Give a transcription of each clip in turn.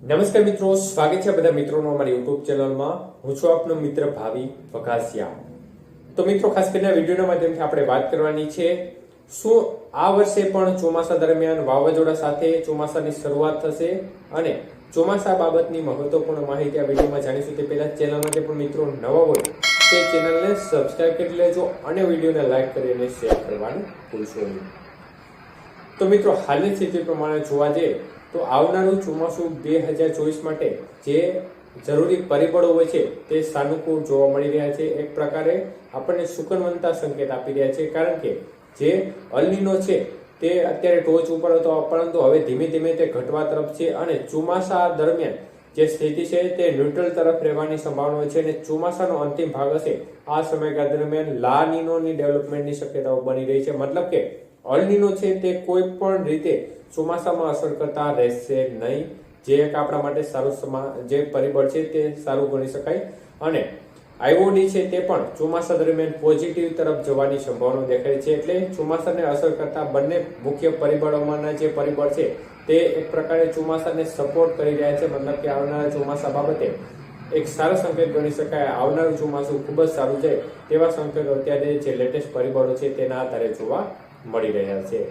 નમસ્કાર મિત્રો, સ્વાગત છે બધા મિત્રોનો અમારી યુટ્યુબ ચેનલમાં. હું છું આપનો મિત્ર ભાવિ વઘાસિયા. તો મિત્રો, ખાસ કરીને વિડીયોના માધ્યમથી આપણે વાત કરવાની છે, શું આ વર્ષે પણ ચોમાસા દરમિયાન વાવાઝોડા સાથે ચોમાસાની શરૂઆત થશે અને ચોમાસા બાબતની મહત્વપૂર્ણ માહિતી આ વિડીયોમાં જાણીશું તે પહેલા ચેનલમાં જે પણ મિત્રો નવા હોય તે ચેનલને સબસ્ક્રાઇબ કરી લેજો અને વિડીયોને લાઇક કરી અને શેર કરવાનું ભૂલશો નહીં. તો મિત્રો, હાલની સ્થિતિ પ્રમાણે જોવા જઈએ તો આવનારું ચોમાસું બે હજાર ચોવીસ માટે જે જરૂરી પરિબળો હોય છે તે સાનુકૂળ જોવા મળી રહ્યા છે. એક પ્રકારે આપણને સુકનવંતા સંકેત આપી રહ્યા છે, કારણ કે જે અલનીનો છે તે અત્યારે ટોચ ઉપર હતો, પરંતુ હવે ધીમે ધીમે તે ઘટવા તરફ છે અને ચોમાસા દરમિયાન જે સ્થિતિ છે તે ન્યુટ્રલ તરફ રહેવાની સંભાવના છે અને ચોમાસાનો અંતિમ ભાગ હશે. આ સમયગાળા દરમિયાન લા નીનોની ડેવલપમેન્ટની શક્યતાઓ બની રહી છે. મતલબ કે અલનીનો છે તે કોઈ પણ રીતે ચોમાસામાં અસર કરતા રહેશે નહીં. જે એક આપણા માટે સારું સમા, જે પરિબળ છે તે સારું ગણી શકાય. અને આઈઓડી છે તે પણ ચોમાસા દરમિયાન પોઝિટિવ તરફ જવાની સંભાવના દેખાય છે એટલે ચોમાસાને અસર કરતા બંને મુખ્ય પરિબળોમાંના જે પરિબળ છે તે એક પ્રકારે ચોમાસાને સપોર્ટ કરી રહ્યા છે. મતલબ કે આવનારા ચોમાસા બાબતે એક સારો સંકેત ગણી શકાય. આવનારું ચોમાસું ખૂબ જ સારું છે તેવા સંકેતો અત્યારે જે લેટેસ્ટ પરિબળો છે તેના આધારે જોવા મળી રહ્યા છે.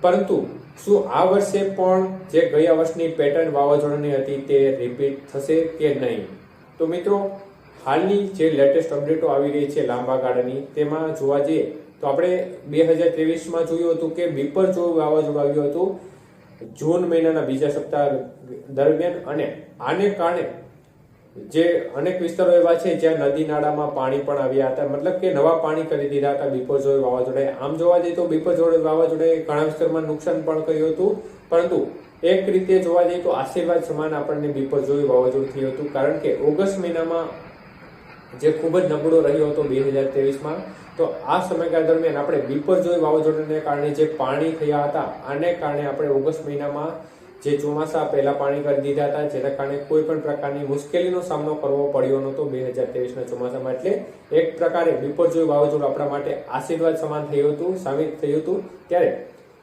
પરંતુ શું આ વર્ષે પણ જે ગયા વર્ષની પેટર્ન વાવાઝોડાની હતી તે રિપીટ થશે કે નહીં? તો મિત્રો, હાલની જે લેટેસ્ટ અપડેટો આવી રહી છે લાંબા ગાળાની, તેમાં જોવા જઈએ તો આપણે બે હજાર ત્રેવીસમાં જોયું હતું કે બીપર જો વાવાઝોડું આવ્યું હતું જૂન મહિનાના બીજા સપ્તાહ દરમિયાન અને આને કારણે જે અનેક વિસ્તારો એવા છે જ્યાં નદી નાળામાં પાણી પણ આવ્યા હતા. મતલબ કે નવા પાણી કરી દીધા હતા બિપરજોય વાવાઝોડાએ આમ જોવા જઈએ તો બિપરજોય વાવાઝોડાએ ઘણા વિસ્તારમાં નુકસાન પણ કર્યું હતું. પરંતુ એક રીતે જોવા જઈએ તો આશીર્વાદ સમાન આપણને બિપરજોય વાવાઝોડું થયું હતું. કારણ કે ઓગસ્ટ મહિનામાં જે ખૂબ જ નબળો રહ્યો હતો બે હજાર ત્રેવીસમાં, તો આ સમયગાળા દરમિયાન આપણે બિપરજોય વાવાઝોડાને કારણે જે પાણી થયા હતા, આને કારણે આપણે ઓગસ્ટ મહિનામાં જે ચોમાસા પહેલા પાણી કરી દીધા હતા, જેના કારણે કોઈ પણ પ્રકારની મુશ્કેલીનો સામનો કરવો પડ્યો નહોતો બે હજાર ત્રેવીસના ચોમાસામાં. એટલે એક પ્રકારે બિપરજોય વાવાઝોડું આપણા માટે આશીર્વાદ સમાન થયું હતું, સાબિત થયું હતું. ત્યારે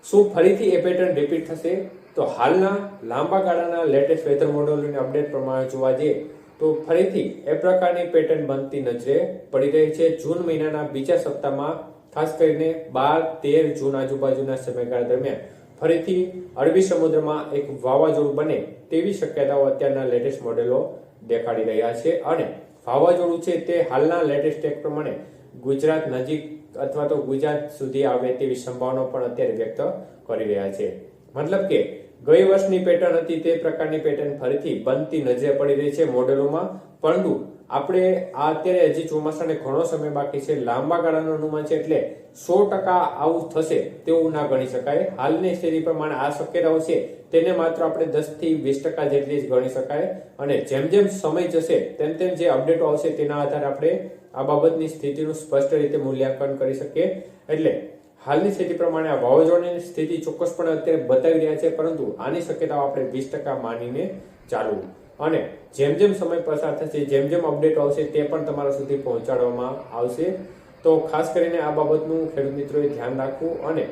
શું ફરીથી એ પેટર્ન રિપીટ થશે? તો હાલના લાંબા ગાળાના લેટેસ્ટ વેધર મોડેલોની અપડેટ પ્રમાણે જોવા જઈએ, તો ફરીથી એ પ્રકારની પેટર્ન બનતી નજરે પડી રહી છે. જૂન મહિનાના બીજા સપ્તાહમાં, ખાસ કરીને બાર તેર જૂન આજુબાજુના સમયગાળા દરમિયાન. ફરીથી અરબી સમુદ્રમાં એક વાવાઝોડું બને તેવી શક્યતાઓ અત્યારના લેટેસ્ટ મોડેલો દેખાડી રહ્યા છે અને વાવાઝોડું છે તે હાલના લેટેસ્ટ ટેક પ્રમાણે ગુજરાત નજીક અથવા તો ગુજરાત સુધી આવે તેવી સંભાવના પણ અત્યારે વ્યક્ત કરી રહ્યા છે. મતલબ કે ગઈ વર્ષની પેટર્ન હતી તે પ્રકારની પેટર્ન ફરીથી બનતી નજરે પડી રહી છે મોડેલોમાં. પરંતુ આપણે અત્યારે હજી ચોમાસાને ઘણો સમય બાકી છે. લાંબા ગાળાનું અનુમાન છે એટલે સો ટકા આવું થશે તેવું ના ગણી શકાય. હાલની સ્થિતિ પ્રમાણે આ શક્યતાઓ છે તેને માત્ર આપણે દસથી વીસ ટકા જેટલી જ ગણી શકાય. અને જેમ જેમ સમય જશે તેમ તેમ જે અપડેટો આવશે તેના આધારે આપણે આ બાબતની સ્થિતિનું સ્પષ્ટ રીતે મૂલ્યાંકન કરી શકીએ. એટલે હાલની સ્થિતિ પ્રમાણે આ વાવાઝોડાની સ્થિતિ ચોક્કસપણે અત્યારે બતાવી રહ્યા છે, પરંતુ આની શક્યતાઓ આપણે વીસ ટકા માનીને ચાલવું અને જેમ જેમ સમય પસાર થશે, જેમ જેમ અપડેટ આવશે, તે પણ તમારા સુધી પહોંચાડવામાં આવશે. તો ખાસ કરીને આ બાબતનું ખેડૂત મિત્રોએ ધ્યાન રાખવું અને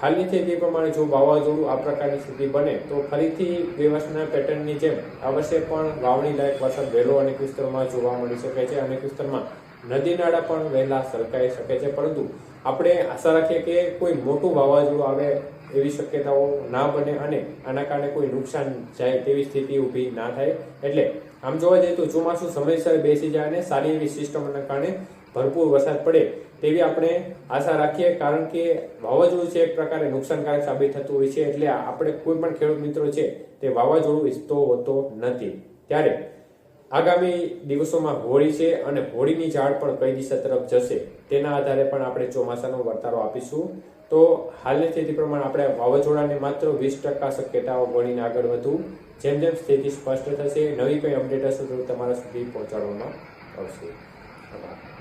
હાલની સ્થિતિ પ્રમાણે જો વાવાઝોડું આ પ્રકારની સ્થિતિ બને, તો ફરીથી બે વર્ષના પેટર્નની જેમ અવશ્ય પણ વાવણી લાયક વરસાદ વહેલો અનેક વિસ્તારમાં જોવા મળી શકે છે અનેક વિસ્તારમાં નદી નાળા પણ વહેલા સરકાઈ શકે છે, પરંતુ આપણે આશા રાખીએ કે કોઈ મોટું વાવાઝોડું આવે એવી શક્યતાઓ ના બને અને આના કારણે કોઈ નુકસાન જાય તેવી સ્થિતિ ઊભી ના થાય. એટલે આમ જોવા જઈએ તો ચોમાસું સમયસર બેસી જાય અને સારી એવી સિસ્ટમના કારણે ભરપૂર વરસાદ પડે તેવી આપણે આશા રાખીએ. કારણ કે વાવાઝોડું છે એક પ્રકારે નુકસાનકારક સાબિત થતું હોય છે. એટલે આપણે કોઈ પણ ખેડૂત મિત્રો છે તે વાવાઝોડું ઈચ્છતો હોતો નથી. ત્યારે આગામી દિવસોમાં હોળી છે અને હોળીની ઝાડ પણ કઈ દિશા તરફ જશે તેના આધારે પણ આપણે ચોમાસાનો વર્તારો આપીશું. તો હાલની સ્થિતિ પ્રમાણે આપણે વાવાઝોડાને માત્ર વીસ ટકા શક્યતાઓ ગણીને આગળ વધવું જેમ જેમ સ્થિતિ સ્પષ્ટ થશે, નવી કંઈ અપડેટ હશે તો તમારા સુધી પહોંચાડવામાં આવશે. આભાર.